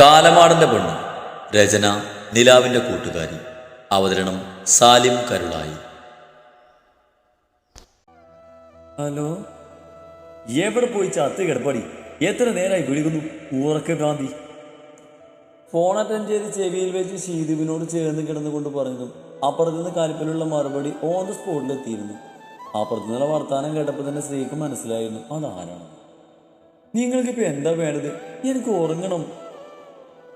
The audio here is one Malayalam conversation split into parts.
കാലമാടന്റെ പെണ്ണ്. രചന നിലാവിന്റെ കൂട്ടുകാരി. അവതരണം സാലിം കരുളായി. ഹലോ? എവിടെ പോയി ചത്ത് കിടപ്പടി? എത്ര നേരമായി വിളിക്കുന്നു? ഊറക്ക ഗാന്ധി ഫോൺ അറ്റൻഡ് ചെയ്ത് ചെവിയിൽ വെച്ച് ഷീദുവിനോട് ചേർന്ന് കിടന്നുകൊണ്ട് പറഞ്ഞു അപ്പുറത്തു നിന്ന് കാൽപ്പലുള്ള മറുപടി ഓൺ ദ സ്പോട്ടിൽ എത്തിയിരുന്നു. അപ്പുറത്തു നിന്നുള്ള വർത്താനം കേട്ടപ്പോൾ തന്നെ സ്ത്രീക്ക് മനസ്സിലായിരുന്നു. അതാരാണ്? നിങ്ങൾക്കിപ്പോൾ എന്താ വേണ്ടത്? എനിക്ക് ഉറങ്ങണം.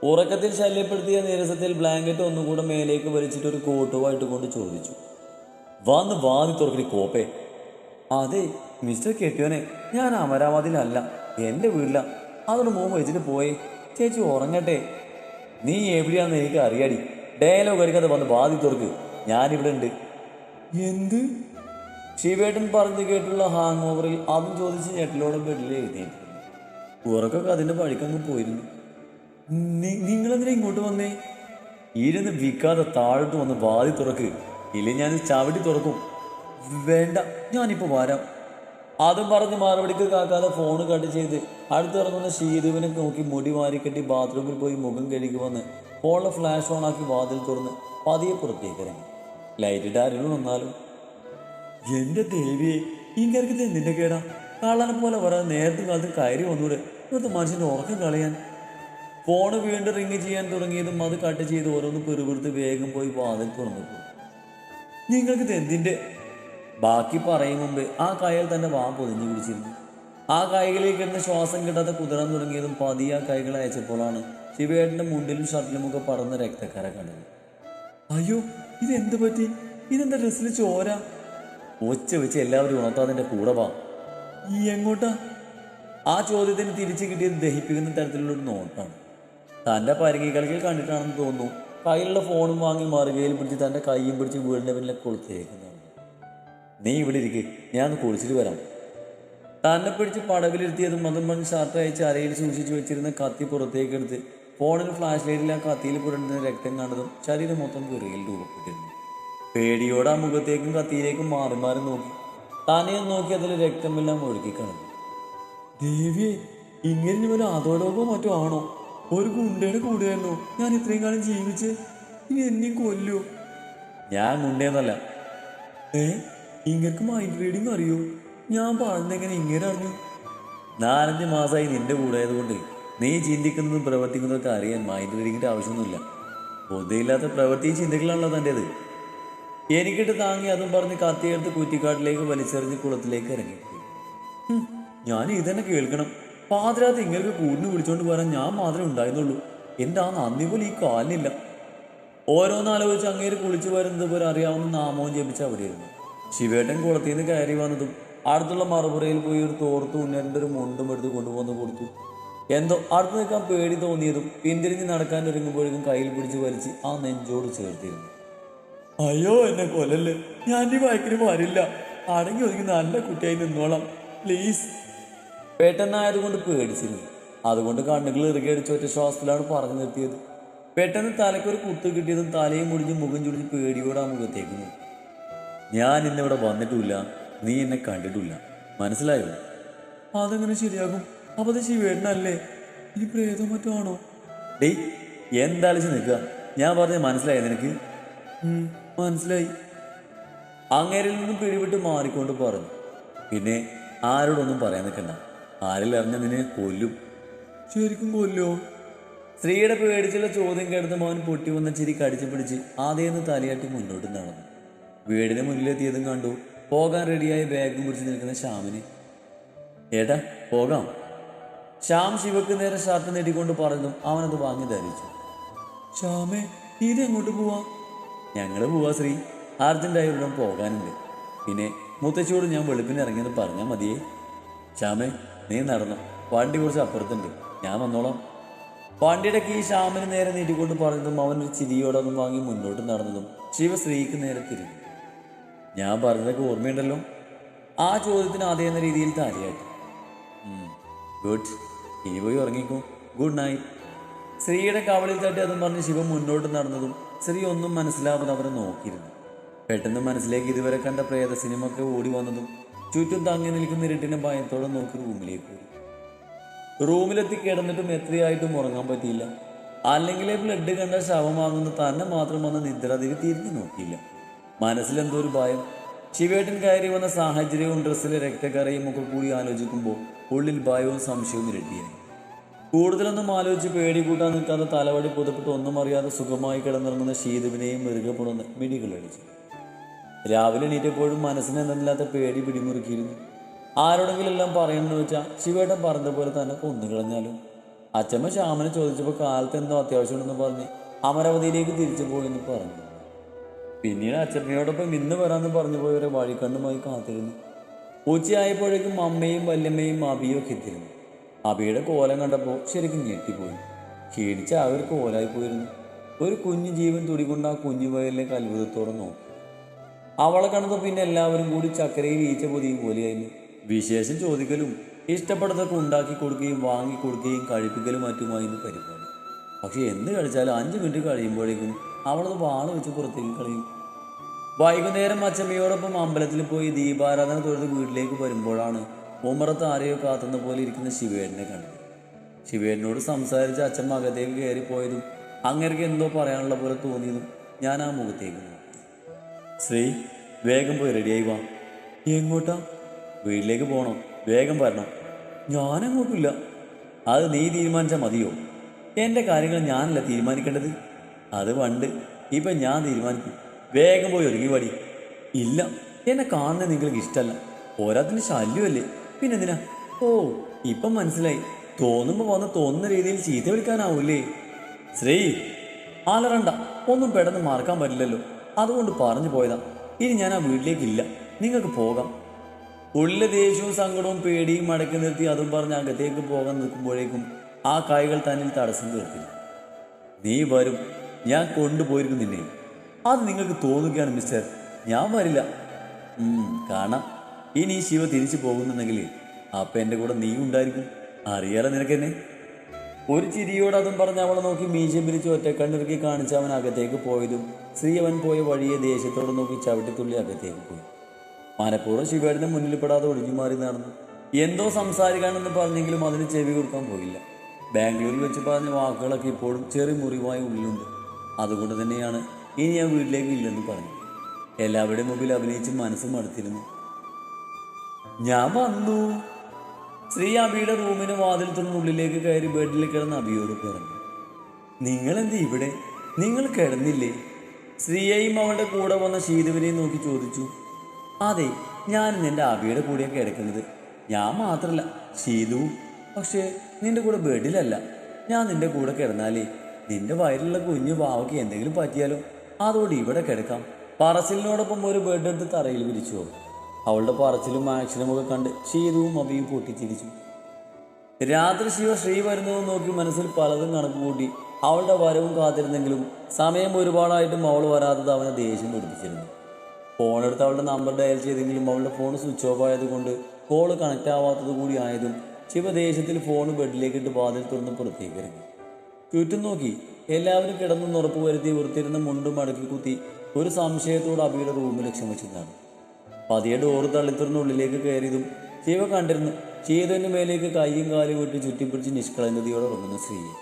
ഉറക്കത്തിൽ ശല്യപ്പെടുത്തിയ നീരസത്തിൽ ബ്ലാങ്കറ്റ് ഒന്നുകൂടെ മേലേക്ക് വലിച്ചിട്ട് ഒരു കോട്ടുമായിട്ട് കൊണ്ട് ചോദിച്ചു. വന്ന് വാതി തുറക്കടി കോപ്പേ. അതെ മിസ്റ്റർ കെട്ടിയോനെ ഞാൻ അമരാവതിയിലല്ല എന്റെ വീട്ടില. അതൊരു മോൻ വെച്ചിട്ട് പോയി ചേച്ചി ഉറങ്ങട്ടെ. നീ എവിടെയാണെന്ന് എനിക്ക് അറിയാടി. ഡയലോഗ് അടിക്കാതെ വന്ന് വാതി തുറക്ക്. ഞാനിവിടെ ഉണ്ട്. എന്ത്? ശിവേട്ടൻ പറഞ്ഞു കേട്ടുള്ള ഹാങ് ഓവറിൽ അതും ചോദിച്ച് ഞെട്ടിലോടെ ബെഡിൽ എഴുതിയിട്ടുണ്ട്. ഉറക്കൊക്കെ അതിന്റെ വഴിക്കങ്ങ് പോയിരുന്നു. നിങ്ങളെന്തിനാ ഇങ്ങോട്ട് വന്നേ? ഇരുന്ന് വിൽക്കാതെ താഴോട്ട് വന്ന് വാതി തുറക്ക്. ഇല്ലേ ഞാൻ ചവിട്ടി തുറക്കും. വേണ്ട ഞാനിപ്പോൾ വരാം. അതും പറഞ്ഞ് മറുപടിക്ക് കാക്കാതെ ഫോൺ കട്ട് ചെയ്ത് അടുത്തിറങ്ങുന്ന ശീതുവിനെ നോക്കി മുടി വാരിക്കെട്ടി ബാത്റൂമിൽ പോയി മുഖം കഴുകി വന്ന് ഫോണിലെ ഫ്ലാഷ് ഓൺ ആക്കി വാതിൽ തുറന്ന് പതിയെ പുറത്തേക്ക് ഇറങ്ങി. ലൈറ്റ് ആരെങ്കിലും വന്നാലും എന്റെ ദേവിയെ ഇങ്ങനെ നിന്നെ കേടാ? കള്ളനെ പോലെ വരാൻ നേരത്തെ കാലത്ത് കയറി വന്നൂടെ? ഇവിടുത്തെ മനുഷ്യന്റെ ഉറക്കം കളയാൻ. ഫോണ് വീണ്ടും റിങ് ചെയ്യാൻ തുടങ്ങിയതും അത് കട്ട് ചെയ്ത് ഓരോന്ന് പെറുപെടുത്ത് വേഗം പോയി വാതിൽ തുറന്നു. നിങ്ങൾക്ക് ഇത് എന്തിന്റെ ബാക്കി പറയും മുമ്പ് ആ കായൽ തന്നെ വാ പൊതിഞ്ഞു പിടിച്ചിരുന്നു. ആ കൈകളിൽ കിടന്ന് ശ്വാസം കിട്ടാതെ കുതിരാൻ തുടങ്ങിയതും പതിയെ ആ കൈകൾ അയച്ചപ്പോഴാണ് ശിവേട്ടന്റെ മുണ്ടിലും ഷർട്ടിലും ഒക്കെ പറന്ന് രക്തക്കര കണ്ടത്. അയ്യോ ഇതെന്ത് പറ്റി? ഇതെന്താ ഡ്രസ്സിൽ ചോര? ഒച്ച വെച്ച് എല്ലാവരും ഉണർത്താതിന്റെ കൂടെ വാ. ഈ എങ്ങോട്ടാ? ആ ചോദ്യത്തിന് തിരിച്ചു കിട്ടിയത് ദഹിപ്പിക്കുന്ന തരത്തിലുള്ള ഒരു നോട്ടാണ്. തന്റെ പരിങ്ങി കളിക്കൽ കണ്ടിട്ടാണെന്ന് തോന്നുന്നു. കയ്യിലുള്ള ഫോണും വാങ്ങി മറുകയിൽ പിടിച്ച് തന്റെ കൈയും പിടിച്ച് വീടിന്റെ പിന്നിലെ കൊളുത്തേക്കുന്നതാണ് നീ ഇവിടെ ഇരിക്ക്. ഞാൻ കുളിച്ചിട്ട് വരാം. തന്നെ പിടിച്ച് പടവിലിരുത്തിയതും അതും മൺ ഷർട്ട് അയച്ച് അരയിൽ സൂക്ഷിച്ചു വെച്ചിരുന്ന കത്തി പുറത്തേക്കെടുത്ത് ഫോണിൽ ഫ്ലാഷ് ലൈറ്റിൽ ആ കത്തിയിൽ പുരണ്ടുന്ന രക്തം കണ്ടതും ശരീരം മൊത്തം വിറയിൽ രൂപപ്പെട്ടിരുന്നു. പേടിയോടെ ആ മുഖത്തേക്കും കത്തിയിലേക്കും മാറി മാറി നോക്കി. തന്നെ നോക്കി അതിൽ രക്തമെല്ലാം ഒഴുകി ദേവി ഇങ്ങനെ ഒരു അതോടൊപ്പം മറ്റോ ആണോ? ഒരു ഗുണ്ടയുടെ കൂടെയായിരുന്നു. ഞാൻ ഇത്രയും കാലം ജീവിച്ച് ഇനി എന്നെയും കൊല്ലോ. ഞാൻ ഗുണ്ടയെന്നല്ല ഏ? ഇങ്ങക്ക് മൈൻഡ് റീഡിങ് അറിയോ? ഞാൻ പറഞ്ഞെങ്ങനെ ഇങ്ങനെ അറിഞ്ഞു? നാലഞ്ച് മാസമായി നിന്റെ കൂടെ ആയതുകൊണ്ട് നീ ചിന്തിക്കുന്നതും പ്രവർത്തിക്കുന്നതൊക്കെ അറിയാൻ മൈൻഡ് റീഡിങ്ങിന്റെ ആവശ്യമൊന്നുമില്ല. ബുദ്ധിയില്ലാത്ത പ്രവൃത്തിയും ചിന്തകളാണല്ലോ തന്റെത് എനിക്കിട്ട് താങ്ങി അതും പറഞ്ഞ് കത്തിയെടുത്ത് കുറ്റിക്കാട്ടിലേക്ക് വലിച്ചെറിഞ്ഞ് കുളത്തിലേക്ക് ഇറങ്ങി. ഞാൻ ഇതന്നെ കേൾക്കണം. പാതിരാത്ത് ഇങ്ങനെ കൂടിന് വിളിച്ചോണ്ട് പോരാൻ ഞാൻ മാത്രമേ ഉണ്ടായിരുന്നുള്ളൂ. എന്റെ ആ നന്ദി പോലും ഈ കാലിനില്ല. ഓരോന്നാലോചിച്ച് അങ്ങേര് കുളിച്ചു വരുന്നത് പോലെ അറിയാവുന്ന നാമവും ജപിച്ച് അവിടെ ഇരുന്നു ശിവേട്ടൻ കുളത്തിൽ നിന്ന് കയറി വന്നതും അടുത്തുള്ള മറുപുറയിൽ പോയി ഒരു തോർത്ത് ഉന്നരന്റെ ഒരു മുണ്ടും എടുത്ത് കൊണ്ടുപോകുന്ന കൊടുത്തു. എന്തോ അടുത്ത് നിൽക്കാൻ പേടി തോന്നിയതും പിന്തിരിഞ്ഞ് നടക്കാൻ ഒരുങ്ങുമ്പോഴേക്കും കയ്യിൽ പിടിച്ച് വലിച്ച് ആ നെഞ്ചോട് ചേർത്തിരുന്നു. അയ്യോ എന്നെ കൊല്ലല്ലേ? ഞാൻ ഈ ബൈക്കിന് വരില്ല. അടങ്ങി ഒതുങ്ങി നല്ല കുട്ടിയായി നിന്നോളാം. പ്ലീസ്. പെട്ടെന്നായതുകൊണ്ട് പേടിച്ചിരുന്നു. അതുകൊണ്ട് കണ്ണുകൾ ഇറുകിയടിച്ച് ഒറ്റ ശ്വാസത്തിലാണ് പറഞ്ഞു നിർത്തിയത്. പെട്ടെന്ന് തലയ്ക്കൊരു കുത്ത് കിട്ടിയതും തലയും മുടിഞ്ഞ് മുഖം ചുടിച്ച് പേടിയോടെ മുഖത്തേക്ക് ഞാൻ ഇന്നിവിടെ വന്നിട്ടില്ല. നീ എന്നെ കണ്ടിട്ടില്ല. മനസ്സിലായോ? അതെങ്ങനെ ശരിയാകും? അപ്പൊ അത് ശിവേട്ടനല്ലേ? ഇനി പ്രേതം മറ്റാണോ? ഡേയ് എന്താളിച്ച് നിൽക്കുക. ഞാൻ പറഞ്ഞ മനസ്സിലായോ നിനക്ക്? മനസ്സിലായി. അങ്ങേരിൽ നിന്നും പിടിവിട്ട് മാറിക്കൊണ്ട് പറഞ്ഞു. പിന്നെ ആരോടൊന്നും പറയാൻ നിൽക്കണ്ട. ആരിൽ അറിഞ്ഞ നിന്നെ കൊല്ലും? ശരിക്കും കൊല്ലോ? സ്ത്രീയുടെ പേടിച്ചുള്ള ചോദ്യം കേട്ടത് മോൻ പൊട്ടി വന്ന ചിരി കടിച്ചു പിടിച്ച് ആദ്യം തലയാട്ടി മുന്നോട്ട് നടന്നു. വീടിന് മുന്നിലെത്തിയതും കണ്ടു. പോകാൻ റെഡിയായി ബാഗും കുറിച്ച് നിൽക്കുന്ന ശ്യാമിന്. ഏട്ടാ പോകാം. ശ്യാം ശിവക്ക് നേരെ ഷർട്ട് നേടിക്കൊണ്ട് പറഞ്ഞതും അവനത് വാങ്ങി ധരിച്ചു. ശ്യാമേ ഇത് എങ്ങോട്ട് പോവാ? ഞങ്ങൾ പോവാ ശ്രീ. അർജന്റായി ഒരിടം പോകാനുണ്ട്. പിന്നെ മുത്തച്ഛയോട് ഞാൻ വെളുപ്പിന് ഇറങ്ങിയെന്ന് പറഞ്ഞാൽ മതിയേ? ശ്യാമേ നീ നടന്നു. വണ്ടി കുറച്ച് അപ്പുറത്തുണ്ട്. ഞാൻ വന്നോളാം. വണ്ടിയുടെ കീ ശ്യാമിന് നേരെ നീട്ടിക്കൊണ്ട് പറഞ്ഞതും അവൻ ഒരു ചിരിയോടെ ഒന്നും വാങ്ങി മുന്നോട്ട് നടന്നതും ശിവശ്രീക്ക് നേരെ തിരിഞ്ഞു. ഞാൻ പറഞ്ഞതൊക്കെ ഓർമ്മയുണ്ടല്ലോ. ആ ചോദ്യത്തിന് അതേ എന്ന രീതിയിൽ താരിയായിട്ട് ഗുഡ് ഇനി പോയി ഉറങ്ങിക്കോ. ഗുഡ് നൈറ്റ് സ്ത്രീയുടെ കവളിൽ തട്ടി അതും പറഞ്ഞ് ശിവ മുന്നോട്ട് നടന്നതും സ്ത്രീ ഒന്നും മനസ്സിലാവാതെ അവരെ നോക്കിയിരുന്നു. പെട്ടെന്ന് മനസ്സിലേക്ക് ഇതുവരെ കണ്ട പ്രേത സിനിമ ഒക്കെ ഓടി വന്നതും ചുറ്റും തങ്ങി നിൽക്കുന്ന ഇരുട്ടിനെ ഭയത്തോടെ നോക്കി റൂമിലേക്ക് പോയി റൂമിലെത്തി കിടന്നിട്ടും എത്രയായിട്ടും ഉറങ്ങാൻ പറ്റിയില്ല. അല്ലെങ്കിൽ ബ്ലഡ് കണ്ട ശവമാകുന്ന തന്നെ മാത്രം വന്ന് നിദ്രാദേവി തിരിഞ്ഞു നോക്കിയില്ല. മനസ്സിലെന്തോ ഒരു ഭയം. ശിവേട്ടൻ കയറി വന്ന സാഹചര്യവും ഡ്രസ്സിലെ രക്തക്കറയും ഒക്കെ കൂടി ആലോചിക്കുമ്പോൾ ഉള്ളിൽ ഭയവും സംശയവും ഇരട്ടിയായി. കൂടുതലൊന്നും ആലോചിച്ച് പേടി കൂട്ടാൻ നിൽക്കാതെ തലവടി പുതപ്പെട്ട് ഒന്നും അറിയാതെ സുഖമായി കിടന്നിറങ്ങുന്ന ശീതുവിനെയും മെറുകെ പുണർന്ന് മിടികളടിച്ചു. രാവിലെ എണീറ്റപ്പോഴും മനസ്സിന് എന്തെന്നില്ലാത്ത പേടി പിടിമുറുക്കിയിരുന്നു. ആരോടെങ്കിലും എല്ലാം പറയണമെന്ന് വെച്ചാൽ ശിവേട്ടൻ പറഞ്ഞ പോലെ തന്നെ കൊന്നു കളഞ്ഞാലും. അച്ഛമ്മ ശ്യാമനെ ചോദിച്ചപ്പോൾ കാലത്ത് എന്തോ അത്യാവശ്യമുണ്ടെന്ന് പറഞ്ഞ് അമരാവതിയിലേക്ക് തിരിച്ചു പോയെന്ന് പറഞ്ഞു. പിന്നീട് അച്ഛമ്മയോടൊപ്പം ഇന്ന് വരാമെന്ന് പറഞ്ഞു പോയവരെ വഴിക്കണ്ണുമായി കാത്തിരുന്നു. ഉച്ചയായപ്പോഴേക്കും അമ്മയും വല്യമ്മയും അബിയും ഒക്കെ എത്തിയിരുന്നു. അബിയുടെ കോലം കണ്ടപ്പോൾ ശരിക്കും ഞെട്ടിപ്പോയി. ക്ഷീണിച്ച അവർ കോലായി പോയിരുന്നു. ഒരു കുഞ്ഞു ജീവൻ തുടികൊണ്ട് ആ കുഞ്ഞു വയലിലേക്ക് അത്ഭുതത്തോടെ നോക്കി. അവളെ കണ്ടത് പിന്നെ എല്ലാവരും കൂടി ചക്കരയിൽ ഈച്ച പൊതിയും പോലെയായിരുന്നു വിശേഷം ചോദിക്കലും. ഇഷ്ടപ്പെട്ടതൊക്കെ ഉണ്ടാക്കി കൊടുക്കുകയും വാങ്ങി കൊടുക്കുകയും കഴിപ്പിക്കലും മറ്റുമായിരുന്നു പരിപാടി. പക്ഷെ എന്ത് കഴിച്ചാലും അഞ്ച് മിനിറ്റ് കഴിയുമ്പോഴേക്കും അവളത് വാൾ വെച്ച് പുറത്തേക്ക് കളയും. വൈകുന്നേരം അച്ചമ്മയോടൊപ്പം അമ്പലത്തിൽ പോയി ദീപാരാധന തൊഴുത് വീട്ടിലേക്ക് വരുമ്പോഴാണ് ഉമ്മറത്ത് ആരെയോ കാത്തുന്ന പോലെ ഇരിക്കുന്ന ശിവേടിനെ കണ്ടത്. ശിവേടിനോട് സംസാരിച്ച് അച്ഛമ്മ അകത്തേക്ക് കയറിപ്പോയതും അങ്ങേർക്ക് എന്തോ പറയാനുള്ള പോലെ തോന്നിയതും ഞാൻ ആ മുഖത്തേക്ക് ശ്രീ വേഗം പോയി റെഡിയായി വാ. എങ്ങോട്ടാ? വീട്ടിലേക്ക് പോകണം വേഗം വരണം. ഞാനങ്ങോട്ടില്ല. അത് നീ തീരുമാനിച്ചാൽ മതിയോ? എന്റെ കാര്യങ്ങൾ ഞാനല്ല തീരുമാനിക്കേണ്ടത്. അത് പണ്ട്. ഇപ്പം ഞാൻ തീരുമാനിക്കും. വേഗം പോയി ഒരുങ്ങി പാടി ഇല്ല. എന്നെ കാണുന്നത് നിങ്ങൾക്ക് ഇഷ്ടമല്ല പോരാത്തിന് ശല്യമല്ലേ? പിന്നെ എന്തിനാ ഓ ഇപ്പം മനസ്സിലായി. തോന്നുമ്പോൾ വന്ന് തോന്നുന്ന രീതിയിൽ ചീത്ത വിളിക്കാനാവൂലേ? ശ്രീ ആലറണ്ട ഒന്നും പെട്ടെന്ന് മറക്കാൻ പറ്റില്ലല്ലോ. അതുകൊണ്ട് പറഞ്ഞു പോയതാ. ഇനി ഞാൻ ആ വീട്ടിലേക്കില്ല. നിങ്ങൾക്ക് പോകാം. ഉള്ളിലെ ദേഷ്യവും സങ്കടവും പേടിയും മടക്കി നിർത്തി അതും പറഞ്ഞ് അകത്തേക്ക് പോകാൻ നിൽക്കുമ്പോഴേക്കും ആ കൈകൾ തന്നിൽ തടസ്സം തീർത്തില്ല. നീ വരും. ഞാൻ കൊണ്ടുപോയിരിക്കും നിന്നെ അത് നിങ്ങൾക്ക് തോന്നുകയാണ് മിസ്റ്റർ. ഞാൻ വരില്ല. കാണാം. ഇനി ശിവ തിരിച്ചു പോകുന്നുണ്ടെങ്കിൽ അപ്പം എന്റെ കൂടെ നീ ഉണ്ടായിരിക്കും. അറിയാലോ നിനക്കെന്നെ? ഒരു ചിരിയോട് അതും പറഞ്ഞ് അവളെ നോക്കി മീശം പിരിച്ച് ഒറ്റക്കണ്ണിറുക്കി കാണിച്ച് അവൻ അകത്തേക്ക് പോയതും ശ്രീ അവൻ പോയ വഴിയെ ദേഷ്യത്തോട് നോക്കി ചവിട്ടിത്തുള്ളി അകത്തേക്ക് പോയി. മനഃപൂർവം ശിവേടിന്റെ മുന്നിൽ പെടാതെ ഒഴിഞ്ഞു മാറി നടന്നു. എന്തോ സംസാരിക്കാനെന്ന് പറഞ്ഞെങ്കിലും അതിന് ചെവി കൊടുക്കാൻ പോയില്ല. ബാംഗ്ലൂരിൽ വെച്ച് പറഞ്ഞ വാക്കുകളൊക്കെ ഇപ്പോഴും ചെറിയ മുറിവായി ഉള്ളിലുണ്ട്. അതുകൊണ്ട് തന്നെയാണ് ഇനി ഞാൻ വീട്ടിലേക്ക് ഇല്ലെന്ന് പറഞ്ഞു എല്ലാവരുടെയും മുമ്പിൽ അഭിനയിച്ച് മനസ്സ് മടുത്തിരുന്നു. ഞാൻ വന്നു. ശ്രീ അബിയുടെ റൂമിന് വാതിൽ തുറന്നുള്ളിലേക്ക് കയറി ബെഡിൽ കിടന്ന് അബിയോട് പറഞ്ഞു നിങ്ങൾ എന്ത് ഇവിടെ? നിങ്ങൾ കിടന്നില്ലേ? ശ്രീയെയും അവളുടെ കൂടെ വന്ന ശീതുവിനെയും നോക്കി ചോദിച്ചു അതെ ഞാൻ നിന്റെ അബിയുടെ കൂടെയാണ് കിടക്കുന്നത്. ഞാൻ മാത്രമല്ല ശീതുവും പക്ഷേ നിന്റെ കൂടെ ബെഡിലല്ല. ഞാൻ നിന്റെ കൂടെ കിടന്നാലേ നിന്റെ വയറിലുള്ള കുഞ്ഞു പാവയ്ക്ക് എന്തെങ്കിലും പറ്റിയാലോ? അതോടെ ഇവിടെ കിടക്കാം. പറസിലിനോടൊപ്പം ഒരു ബെഡ് എടുത്ത് തറയിൽ വിരിച്ചു അവളുടെ പറച്ചിലും ആക്ഷനുമൊക്കെ കണ്ട് ശീതവും അവയും പൊട്ടിച്ചിരിച്ചു. രാത്രി ശിവ ശ്രീ വരുന്നത് നോക്കി മനസ്സിൽ പലതും കണക്ക് കൂട്ടി അവളുടെ വരവും കാത്തിരുന്നെങ്കിലും സമയം ഒരുപാടായിട്ടും അവൾ വരാത്തത് അവനെ ദേഷ്യം പിടിപ്പിച്ചിരുന്നു. ഫോണെടുത്ത് അവളുടെ നമ്പർ ഡയൽ ചെയ്തെങ്കിലും അവളുടെ ഫോൺ സ്വിച്ച് ഓഫ് ആയതുകൊണ്ട് കോൾ കണക്റ്റ് ആവാത്തത് കൂടി ആയതും ശിവ ദേഷ്യത്തിൽ ഫോൺ ബെഡിലേക്ക് ഇട്ട് വാതിൽ തുറന്ന് പുറത്തേക്ക് ഇറങ്ങി. ചുറ്റും നോക്കി എല്ലാവരും കിടന്നു ഉറപ്പ് വരുത്തി വൃത്തിയിരുന്ന മുണ്ടും മടക്കി കുത്തി ഒരു സംശയത്തോട് അബിയുടെ റൂമിൽ വെച്ചിരുന്നാണ് പതിയെ ഡോറ് തള്ളിത്തുറന്ന് ഉള്ളിലേക്ക് കയറിയതും ശിവ കണ്ടിരുന്നു. ചെയ്തതിന് മേലേക്ക് കൈയും കാലും വിട്ട് ചുറ്റിപ്പിടിച്ച് നിഷ്കളങ്കതയോടെ ഉറങ്ങുന്ന സ്ത്രീയെ.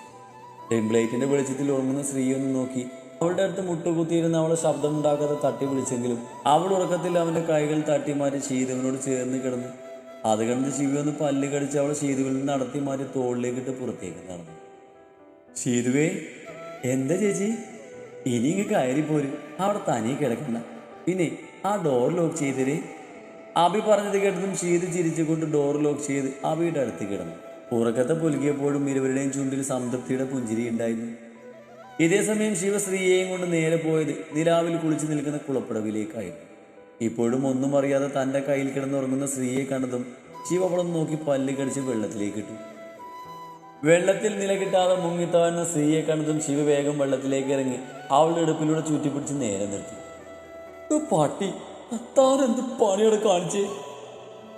ടെംപ്ലേറ്റിന്റെ വെളിച്ചത്തിൽ ഉറങ്ങുന്ന സ്ത്രീയെ ഒന്ന് നോക്കി. അവളുടെ അടുത്ത് മുട്ടുകുത്തിയിരുന്ന അവളെ ശബ്ദമുണ്ടാക്കാതെ തട്ടി വിളിച്ചെങ്കിലും അവൾ ഉറക്കത്തിൽ അവന്റെ കൈകൾ തട്ടി മാറ്റി ചെയ്തവനോട് ചേർന്ന് കിടന്നു. അത് കണ്ട് ഒന്ന് പല്ല് കടിച്ച് അവളെ ശീതുവിൽ നിന്ന് നടത്തി മാറ്റി തോളിലേക്കിട്ട് പുറത്തേക്ക് നടന്നു. ശീതുവേ എന്താ ചേച്ചി? ഇനി ഇങ്ങ് കയറിപ്പോരും. പോരും അവിടെ തനിയെ കിടക്കണ്ട. പിന്നെ ആ ഡോർ ലോക്ക് ചെയ്തിരി അബി പറഞ്ഞത് കേട്ടതും ശീത് ചിരിച്ചുകൊണ്ട് ഡോർ ലോക്ക് ചെയ്ത് അബിയുടെ അടുത്ത് കിടന്നു. ഉറക്കത്തെ പുലുകിയപ്പോഴും ഇരുവരുടെയും ചുണ്ടിൽ സംതൃപ്തിയുടെ പുഞ്ചിരി ഉണ്ടായിരുന്നു. ഇതേസമയം ശിവശ്രീയെയും കൊണ്ട് നേരെ പോയത് നിലാവിൽ കുളിച്ചു നിൽക്കുന്ന കുളപ്പടവിലേക്കായിരുന്നു ഇപ്പോഴും ഒന്നും അറിയാതെ തന്റെ കയ്യിൽ കിടന്നുറങ്ങുന്ന സ്ത്രീയെ കണ്ടതും ശിവ നോക്കി പല്ല് കടിച്ച് വെള്ളത്തിലേക്ക് ഇട്ടു വെള്ളത്തിൽ നില കിട്ടാതെ മുങ്ങിത്താഴ്ന്ന സ്ത്രീയെ കണ്ടതും ശിവ വേഗം വെള്ളത്തിലേക്ക് ഇറങ്ങി അവളുടെ എടുപ്പിലൂടെ ചുറ്റിപ്പിടിച്ച് നേരെ നിർത്തി. "ഏ, പട്ടി. താനെന്ത് പണിയോടെ കാണിച്ച്?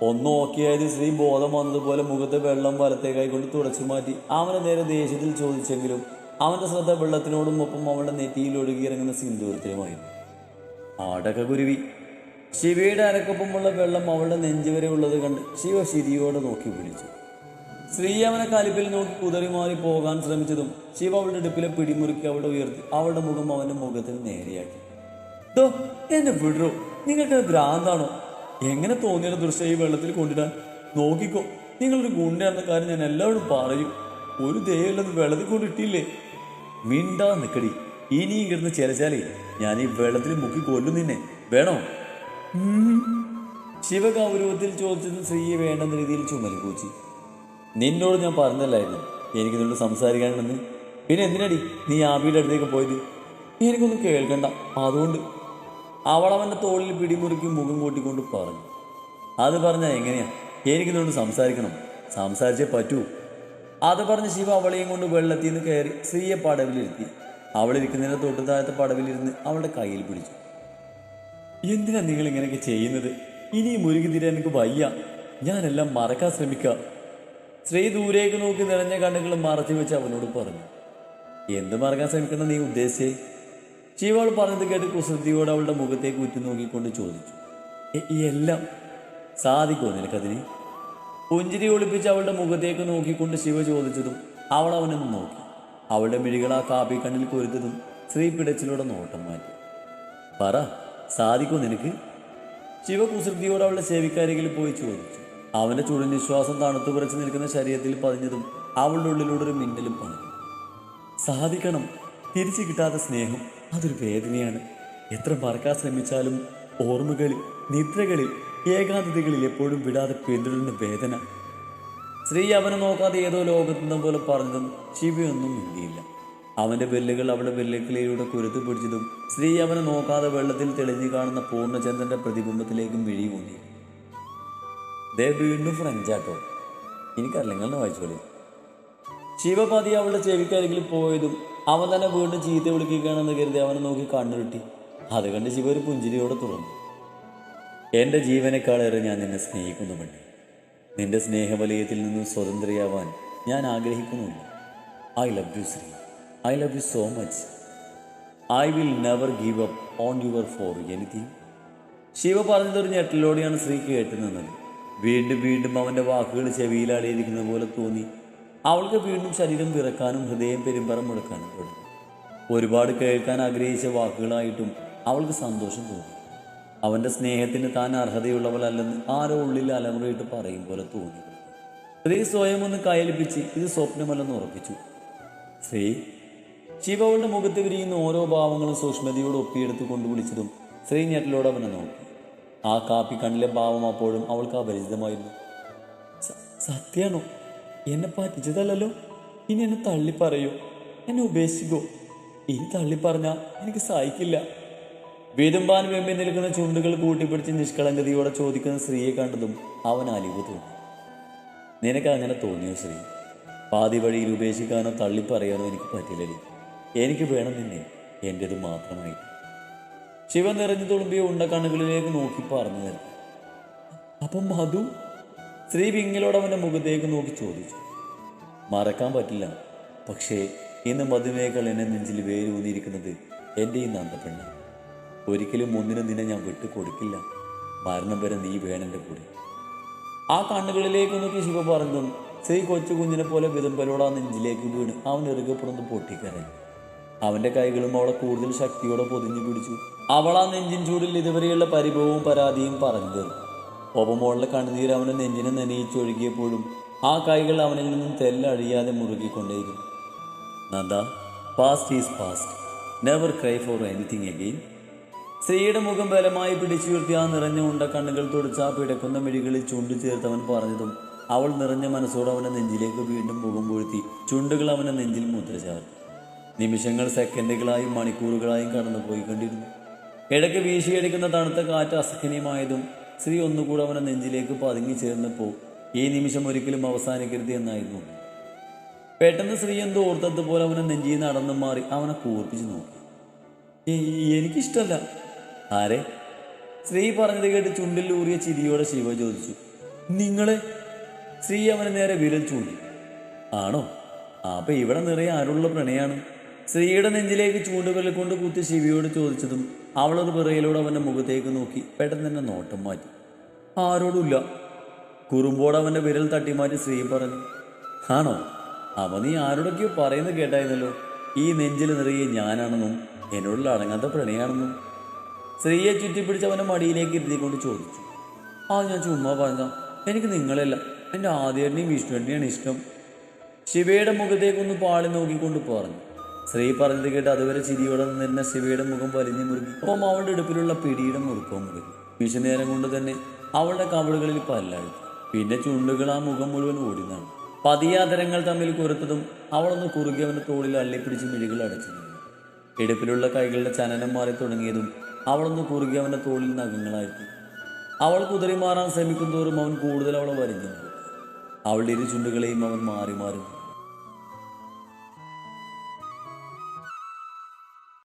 ഒന്ന് ഓക്കെയായത് ശ്രീ ബോധം വന്നതുപോലെ മുഖത്തെ വെള്ളം വലത്തേക്കായി കൊണ്ട് തുടച്ചു മാറ്റി. അവനെ നേരെ ദേഷ്യത്തിൽ ചോദിച്ചെങ്കിലും അവന്റെ ശ്രദ്ധ വെള്ളത്തിനോടും ഒപ്പം അവളുടെ നെറ്റിയിൽ ഒഴുകിയിറങ്ങുന്ന സിന്ദൂരത്തിലുമായിരുന്നു ആടക കുരുവി. ശിവയുടെ അരക്കൊപ്പമുള്ള വെള്ളം അവളുടെ നെഞ്ചുവരെ ഉള്ളത് കണ്ട് ശിവ ശിരിയോടെ നോക്കി വിളിച്ചു. സ്ത്രീ അവനെ കലിപ്പിൽ നോക്കി കുതറി മാറി പോകാൻ ശ്രമിച്ചതും ശിവ അവളുടെ ഇടുപ്പിലെ പിടിമുറുക്കി അവളുടെ ഉയർത്തി. അവളുടെ മുഖം അവന്റെ മുഖത്തിന് നേരെയാക്കി. ദോ എന്നെ വിടറോ. നിങ്ങൾക്ക് ഭ്രാന്താണോ? എങ്ങനെ തോന്നിയൊരു ദൃശ്യം ഈ വെള്ളത്തിൽ കൊണ്ടിടാൻ? നോക്കിക്കോ നിങ്ങളൊരു ഗുണ്ടയാണെന്ന കാര്യം ഞാൻ എല്ലാവരും പറയും. ഒരു ദയുള്ളത് വെള്ളത്തിൽ കൊണ്ടിട്ടില്ലേ? മിണ്ടാ നിക്കടി. ഇനിയും കിടന്ന് ചിലച്ചാലേ ഞാൻ ഈ വെള്ളത്തിൽ മുക്കി കൊല്ലും നിന്നെ. വേണോ? ശിവഗൗരവത്തിൽ ചോദിച്ചത് സ്ത്രീയെ വേണ്ടെന്ന രീതിയിൽ ചുമൽ കൂച്ചി. നിന്നോട് ഞാൻ പറഞ്ഞല്ലായിരുന്നു എനിക്ക് നിന്നോട് സംസാരിക്കാനുണ്ടെന്ന്. പിന്നെ എന്തിനടി നീ ആബിയുടെ അടുത്തേക്ക് പോയത്? എനിക്കൊന്നും കേൾക്കണ്ട. അതുകൊണ്ട് അവൾ അവന്റെ തോളിൽ പിടിമുറുക്കി മുഖം കൂട്ടിക്കൊണ്ട് പറഞ്ഞു. അത് പറഞ്ഞാൽ എങ്ങനെയാ? എനിക്കിതുകൊണ്ട് സംസാരിക്കണം. സംസാരിച്ചേ പറ്റൂ. അത് പറഞ്ഞ് ശിവ അവളെയും കൊണ്ട് വെള്ളത്തിൽ നിന്ന് കയറി സ്ത്രീയെ പടവിലിരുത്തി. അവളിരിക്കുന്നതിന് തൊട്ട് താഴത്തെ പടവിലിരുന്ന് അവളുടെ കയ്യിൽ പിടിച്ചു. എന്തിനാ നിങ്ങൾ ഇങ്ങനെയൊക്കെ ചെയ്യുന്നത്? ഇനി മുരുകി തീരാൻ എനിക്ക് വയ്യ. ഞാനെല്ലാം മറക്കാൻ ശ്രമിക്കാം. സ്ത്രീ ദൂരേക്ക് നോക്കി നിറഞ്ഞ കണ്ണുകൾ മറച്ചു വെച്ച് അവനോട് പറഞ്ഞു. എന്ത് മറക്കാൻ ശ്രമിക്കുന്ന നീ ഉദ്ദേശിച്ചേ? ശിവൾ പറഞ്ഞത് കേട്ട് കുസൃതിയോട് അവളുടെ മുഖത്തേക്ക് ഉറ്റുനോക്കിക്കൊണ്ട് ചോദിച്ചു. ഈ എല്ലാം സാധിക്കുമോ നിനക്കതിന്? പുഞ്ചിരി ഒളിപ്പിച്ച് അവളുടെ മുഖത്തേക്ക് നോക്കിക്കൊണ്ട് ശിവ ചോദിച്ചതും അവൾ അവനെ നോക്കി. അവളുടെ മിഴികൾ ആ കാപ്പി കണ്ണിൽ കൊരുത്തതും സ്ത്രീ പിടച്ചിലൂടെ നോട്ടം മാറ്റി. പറ സാധിക്കോ നിനക്ക്? ശിവ കുസൃതിയോട് അവളുടെ സേവിക്കാരികിൽ പോയി ചോദിച്ചു. അവന്റെ ചുഴൽ നിശ്വാസം തണുത്തു പുറച്ച് നിൽക്കുന്ന ശരീരത്തിൽ പതിഞ്ഞതും അവളുടെ ഉള്ളിലൂടെ ഒരു മിന്നലും പറഞ്ഞു സാധിക്കണം. തിരിച്ചു കിട്ടാത്ത സ്നേഹം. അതൊരു വേദനയാണ്. എത്ര മറക്കാൻ ശ്രമിച്ചാലും ഓർമ്മകളിൽ നിദ്രകളിൽ ഏകാന്തതകളിൽ എപ്പോഴും വിടാതെ പിന്തുടരുന്ന വേദന. സ്ത്രീ അവനെ നോക്കാതെ ഏതോ ലോകത്തുനിന്നും പോലെ പറഞ്ഞതും ശിവയൊന്നും മിണ്ടിയില്ല. അവന്റെ വെല്ലുകൾ അവളുടെ ബെല്ലുകളിലൂടെ കുരുത്തു പിടിച്ചതും സ്ത്രീ അവനെ നോക്കാതെ വെള്ളത്തിൽ തെളിഞ്ഞു കാണുന്ന പൂർണചന്ദ്രന്റെ പ്രതിബിംബത്തിലേക്കും വിഴി ഊന്നി ദേ വീണ്ടും ഫ്രഞ്ചാട്ടോ. എനിക്കറിയില്ല നിങ്ങൾ വായിച്ചോളൂ. ശിവപതി അവളുടെ ചെവിക്കരികിൽ പോയതും അവൻ തന്നെ വീണ്ടും ചീത്ത വിളിക്കുകയാണെന്ന് കരുതി അവനെ നോക്കി കണ്ണുരുട്ടി അത് കണ്ട് ശിവ ഒരു പുഞ്ചിരിയോടെ തുറന്നു. എന്റെ ജീവനേക്കാളേറെ ഞാൻ നിന്നെ സ്നേഹിക്കുന്നു പെണ്ണെ. നിന്റെ സ്നേഹവലയത്തിൽ നിന്നും സ്വതന്ത്രയാവാൻ ഞാൻ ആഗ്രഹിക്കുന്നുമില്ല I love you Sree. I love you so much I will never give up on your for anything Shiva പറഞ്ഞതൊരു ഞെട്ടലോടെയാണ് ശ്രീ കേട്ടു നിന്നത്. വീണ്ടും വീണ്ടും അവന്റെ വാക്കുകൾ ചെവിയിലാടിയിരിക്കുന്ന പോലെ തോന്നി. അവൾക്ക് വീണ്ടും ശരീരം വിറക്കാനും ഹൃദയം പെരുമ്പറം മുടക്കാനും തുടങ്ങി. ഒരുപാട് കേൾക്കാൻ ആഗ്രഹിച്ച വാക്കുകളായിട്ടും അവൾക്ക് സന്തോഷം തോന്നി. അവന്റെ സ്നേഹത്തിന് താൻ അർഹതയുള്ളവളല്ലെന്ന് ആരോ ഉള്ളിൽ അലമുറയിട്ട് പറയും പോലെ തോന്നി. സ്ത്രീ സ്വയം ഒന്ന് കയലിപ്പിച്ച് ഇത് സ്വപ്നമല്ലെന്ന് ഉറപ്പിച്ചു. സ്ത്രീ ശിവളുടെ മുഖത്ത് വിരിയുന്ന ഓരോ ഭാവങ്ങളും സൂക്ഷ്മതയോട് ഒപ്പിയെടുത്ത് കൊണ്ടു വിളിച്ചതും സ്ത്രീ ഞെട്ടലോട് അവനെ നോക്കി. ആ കാപ്പി കണ്ണിലെ ഭാവം അപ്പോഴും അവൾക്ക് അപരിചിതമായിരുന്നു. സത്യാണോ? എന്നെ പറ്റിച്ചതല്ലല്ലോ. ഇനി എന്നെ തള്ളി പറയൂ. എന്നെ ഉപേക്ഷിക്കോ. ഇനി തള്ളി പറഞ്ഞ എനിക്ക് സഹായിക്കില്ല വിതുമ്പാൻ വെമ്പി നിൽക്കുന്ന ചുണ്ടുകൾ കൂട്ടിപ്പിടിച്ച് നിഷ്കളങ്കതയോടെ ചോദിക്കുന്ന സ്ത്രീയെ കണ്ടതും അവൻ അലിവ് തോന്നി. നിനക്ക് അങ്ങനെ തോന്നിയോ ശ്രീ പാതി വഴിയിൽ ഉപേക്ഷിക്കാനോ തള്ളി പറയാനോ എനിക്ക് പറ്റില്ലടി. എനിക്ക് വേണം നിന്നെ. എന്റേത് മാത്രമായി ശിവ നിറഞ്ഞു തുളുമ്പിയ ഉണ്ട കണ്ണുകളിലേക്ക് നോക്കി പറഞ്ഞു തരും അപ്പം മധു സ്ത്രീ വിങ്ങിലോട് അവന്റെ മുഖത്തേക്ക് നോക്കി ചോദിച്ചു. മറക്കാൻ പറ്റില്ല. പക്ഷേ ഇന്ന് മധുമേകൾ എന്നെ നെഞ്ചിൽ വേരൂന്നിയിരിക്കുന്നത് എന്റെ ഈ നന്ദപ്പെണ്ണ ഒരിക്കലും ഒന്നിനും നിന്നെ ഞാൻ വിട്ടു കൊടുക്കില്ല. മരണം വരെ നീ വേണന്റെ കൂടെ. ആ കണ്ണുകളിലേക്ക് നോക്കി ശിവ പറഞ്ഞതും സ്ത്രീ കൊച്ചു കുഞ്ഞിനെ പോലെ വിതമ്പലോട് ആ നെഞ്ചിലേക്ക് വീണ് അവൻ ഇറുകപ്പുറന്ന് പൊട്ടിക്കരഞ്ഞു. അവന്റെ കൈകളും അവളെ കൂടുതൽ ശക്തിയോടെ പൊതിഞ്ഞു പിടിച്ചു. അവൾ ആ നെഞ്ചിൻ ചൂടിൽ ഇതുവരെയുള്ള പരിഭവവും പരാതിയും പറഞ്ഞു തീർന്നു ഒപ്പമോളുടെ കണ്ണുനീര് അവനെ നെഞ്ചിനെ നനയിച്ചൊഴുകിയപ്പോഴും ആ കൈകൾ അവനിൽ നിന്നും തെല്ലഴിയാതെ മുറുകിക്കൊണ്ടേയിരുന്നു. Nanda past is past never cry for anything again സ്ത്രീയുടെ മുഖം ബലമായി പിടിച്ചുയർത്തി ആ നിറഞ്ഞ ഉണ്ട കണ്ണുകൾ തുടച്ച് ആ പിടക്കുന്ന മിഴികളിൽ ചുണ്ടു ചേർത്തവൻ പറഞ്ഞതും അവൾ നിറഞ്ഞ മനസ്സോടെ അവനെ നെഞ്ചിലേക്ക് വീണ്ടും മുഖം പൊഴുത്തി ചുണ്ടുകൾ അവനെ നെഞ്ചിൽ മുദ്ര ചേർത്തു. നിമിഷങ്ങൾ സെക്കൻഡുകളായും മണിക്കൂറുകളായും കടന്നു പോയിക്കൊണ്ടിരുന്നു ഇടയ്ക്ക് വീശിയടിക്കുന്ന തണുത്ത കാറ്റ് അസഹനീയമായതും സ്ത്രീ ഒന്നുകൂടെ അവനെ നെഞ്ചിലേക്ക് പതുങ്ങി ചേർന്നപ്പോൾ ഈ നിമിഷം ഒരിക്കലും അവസാനിക്കരുത് എന്നായിരുന്നു. പെട്ടെന്ന് സ്ത്രീ എന്തോ ഓർത്തതുപോലെ അവനെ നെഞ്ചിൽ നടന്നു മാറി അവനെ കൂർപ്പിച്ച് നോക്കി. "എ- എനിക്കിഷ്ടല്ല. ആരെ? സ്ത്രീ പറഞ്ഞത് കേട്ട് ചുണ്ടിൽ ഊറിയ ചിരിയോടെ ശിവ ചോദിച്ചു. നിങ്ങളെ? സ്ത്രീ അവനെ നേരെ വിരൽ ചൂണ്ടി. ആണോ? അപ്പൊ ഇവിടെ നിറയെ ആരുള്ള പ്രണയാണ്? സ്ത്രീയുടെ നെഞ്ചിലേക്ക് ചൂണ്ടുവിരൽ കൊണ്ട് കുത്തി ശിവയോട് ചോദിച്ചതും അവളൊരു പിറയിലൂടെ അവന്റെ മുഖത്തേക്ക് നോക്കി പെട്ടെന്ന് തന്നെ നോട്ടം മാറ്റി. ആരോടുമില്ല. കുറുമ്പോട് അവന്റെ വിരൽ തട്ടിമാറ്റി സ്ത്രീ പറഞ്ഞു ആണോ? അവ നീ ആരോടൊക്കെയോ പറയുന്നത് കേട്ടായിരുന്നല്ലോ. ഈ നെഞ്ചിൽ നിറയെ ഞാനാണെന്നും എന്നോടുള്ള അടങ്ങാത്ത പ്രണയാണെന്നും. സ്ത്രീയെ ചുറ്റിപ്പിടിച്ച് അവന്റെ മടിയിലേക്ക് ഇരുത്തിക്കൊണ്ട് ചോദിച്ചു ആ ഞാൻ ചുമ്മാ പറഞ്ഞ എനിക്ക് നിങ്ങളല്ല. എന്റെ ആദ്യേട്ടനെയും വിഷ്ണുവിന്റെയാണ് ഇഷ്ടം. ശിവയുടെ മുഖത്തേക്കൊന്ന് പാളി നോക്കിക്കൊണ്ട് പറഞ്ഞു. സ്ത്രീ പറഞ്ഞത് കേട്ട് അതുവരെ ചിരിയോടെ നിന്നിരുന്ന ശിവയുടെ മുഖം വലിഞ്ഞു മുറുകി. ഒപ്പം അവളുടെ ഇടുപ്പിലുള്ള പിടിയുടെ മുറുക്കവും മുറുകി. വിഷനേരം കൊണ്ട് തന്നെ അവളുടെ കവളുകളിൽ പല്ലായി പിന്നെ ചുണ്ടുകൾ ആ മുഖം മുഴുവൻ ഓടിനാണ് പതിയാതരങ്ങൾ തമ്മിൽ കുറുത്തതും അവളൊന്ന് കുറുകി അവന്റെ തോളിൽ അള്ളിപ്പിടിച്ച് മിഴികൾ അടച്ചു നിന്നു. ഇടുപ്പിലുള്ള കൈകളുടെ ചലനം മാറി തുടങ്ങിയതും അവളൊന്ന് കുറുകി അവന്റെ തോളിൽ നഖങ്ങളായിരുന്നു അവൾ കുതിറി മാറാൻ ശ്രമിക്കും തോറും അവൻ കൂടുതൽ അവളെ വരിഞ്ഞു അവളുടെ ഇരു ചുണ്ടുകളെയും അവൻ മാറി മാറി.